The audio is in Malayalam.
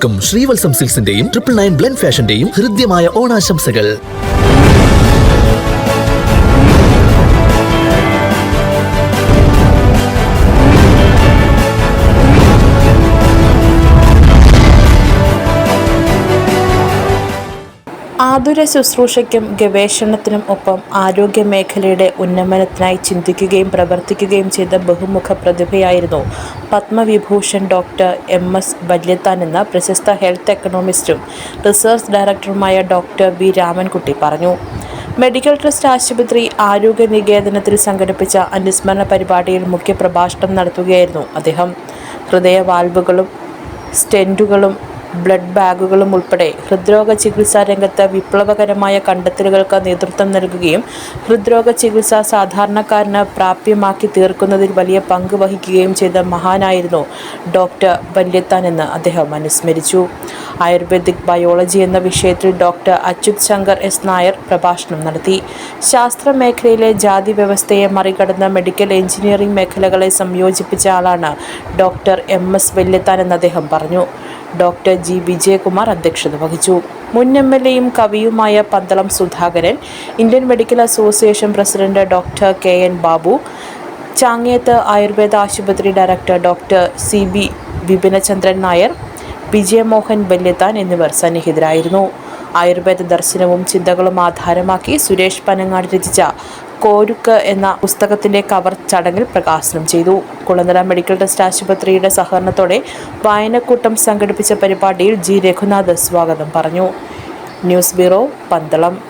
ഏവർക്കും ശ്രീവത്സം സിൽസിന്റെയും ട്രിപ്പിൾ നയൻ ബ്ലെൻഡ് ഫാഷന്റെയും ഹൃദ്യമായ ഓണാശംസകൾ. ആതുര ശുശ്രൂഷയ്ക്കും ഗവേഷണത്തിനും ഒപ്പം ആരോഗ്യ മേഖലയുടെ ഉന്നമനത്തിനായി ചിന്തിക്കുകയും പ്രവർത്തിക്കുകയും ചെയ്ത ബഹുമുഖ പ്രതിഭയായിരുന്നു Padma Vibhushan doctor M S Valiathan എന്ന പ്രശസ്ത ഹെൽത്ത് എക്കണോമിസ്റ്റും റിസർച്ച് ഡയറക്ടറുമായ ഡോക്ടർ വി രാമൻകുട്ടി പറഞ്ഞു. മെഡിക്കൽ ട്രസ്റ്റ് ആശുപത്രി ആരോഗ്യ നികേതനത്തിൽ സംഘടിപ്പിച്ച അനുസ്മരണ പരിപാടിയിൽ മുഖ്യപ്രഭാഷണം നടത്തുകയായിരുന്നു അദ്ദേഹം. ഹൃദയ വാൽവുകളും സ്റ്റെന്റുകളും ബ്ലഡ് ബാഗുകളും ഉൾപ്പെടെ ഹൃദ്രോഗ ചികിത്സാ രംഗത്ത് വിപ്ലവകരമായ കണ്ടെത്തലുകൾക്ക് നേതൃത്വം നൽകുകയും ഹൃദ്രോഗ ചികിത്സ സാധാരണക്കാരന് പ്രാപ്യമാക്കി തീർക്കുന്നതിൽ വലിയ പങ്ക് വഹിക്കുകയും ചെയ്ത മഹാനായിരുന്നു ഡോക്ടർ വല്യത്താൻ എന്ന് അദ്ദേഹം അനുസ്മരിച്ചു. ആയുർവേദിക് ബയോളജി എന്ന വിഷയത്തിൽ ഡോക്ടർ അച്യുത് ശങ്കർ എസ് നായർ പ്രഭാഷണം നടത്തി. ശാസ്ത്ര മേഖലയിലെ ജാതി വ്യവസ്ഥയെ മറികടന്ന് മെഡിക്കൽ എഞ്ചിനീയറിംഗ് മേഖലകളെ സംയോജിപ്പിച്ച ആളാണ് ഡോക്ടർ എം എസ് വല്യത്താൻ എന്ന് അദ്ദേഹം പറഞ്ഞു. ഡോക്ടർ ജി വിജയകുമാർ അധ്യക്ഷത വഹിച്ചു. മുൻ എം എൽ എയും കവിയുമായ Pandalam Sudhakaran Indian medical association president doctor K N Babu Changeth Ayurveda ആശുപത്രി director doctor C B Vipinachandran Nair Vijayamohan Valiathan എന്നിവർ സന്നിഹിതരായിരുന്നു. ആയുർവേദ ദർശനവും ചിന്തകളും ആധാരമാക്കി സുരേഷ് പനങ്ങാട് രചിച്ച കോരുക്ക് എന്ന പുസ്തകത്തിന്റെ കവർ ചടങ്ങിൽ പ്രകാശനം ചെയ്തു. കുളനര മെഡിക്കൽ ട്രസ്റ്റ് ആശുപത്രിയുടെ സഹകരണത്തോടെ വായനക്കൂട്ടം സംഘടിപ്പിച്ച പരിപാടിയിൽ ജി. രഘുനാഥ് സ്വാഗതം പറഞ്ഞു. News bureau Pandalam.